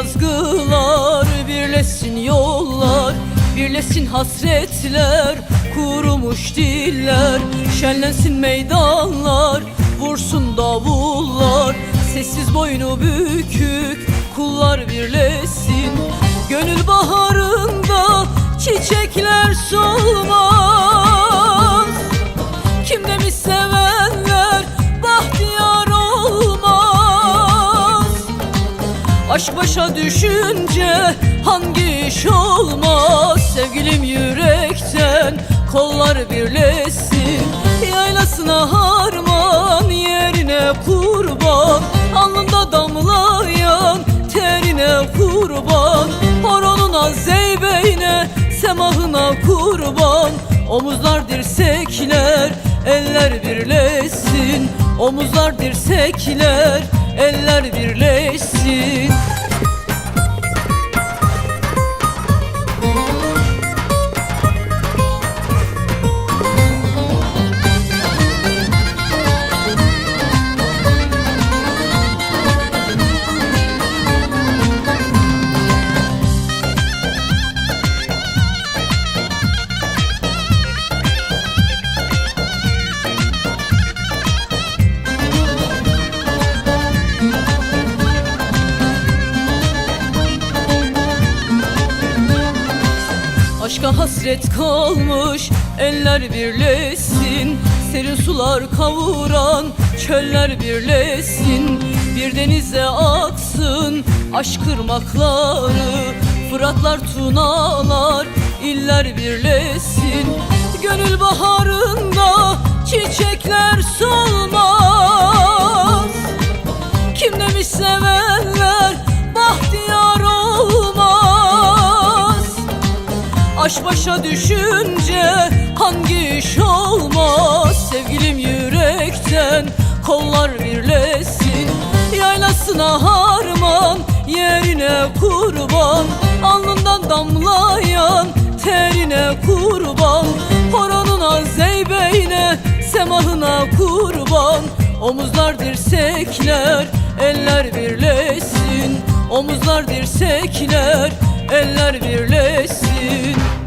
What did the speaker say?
Yazgılar, birleşsin yollar Birleşsin hasretler, kurumuş diller Şenlensin meydanlar, vursun davullar Sessiz boynu bükük, kullar birleşsin. Gönül baharında çiçekler solmaz Aşk başa düşünce hangi iş olmaz? Sevgilim yürekten kollar birleşsin. Yaylasına harman yerine kurban. Alnında damlayan terine kurban. Horonuna zeybeyne semahına kurban. Omuzlar dirsekler eller birleşsin. Omuzlar dirsekler eller birleşsin Aşka hasret kalmış eller birleşsin. Serin sular kavuran çöller birleşsin. Bir denize aksın aşk ırmakları Fıratlar tunalar iller birleşsin. Gönül baharında Aş başa düşünce hangi iş olmaz? Sevgilim yürekten kollar birleşsin. Yaylasına harman yerine kurban. Alnından damlayan terine kurban. Horonuna zeybeyne semahına kurban. Omuzlar dirsekler eller birleşsin. Omuzlar dirsekler eller birleşsin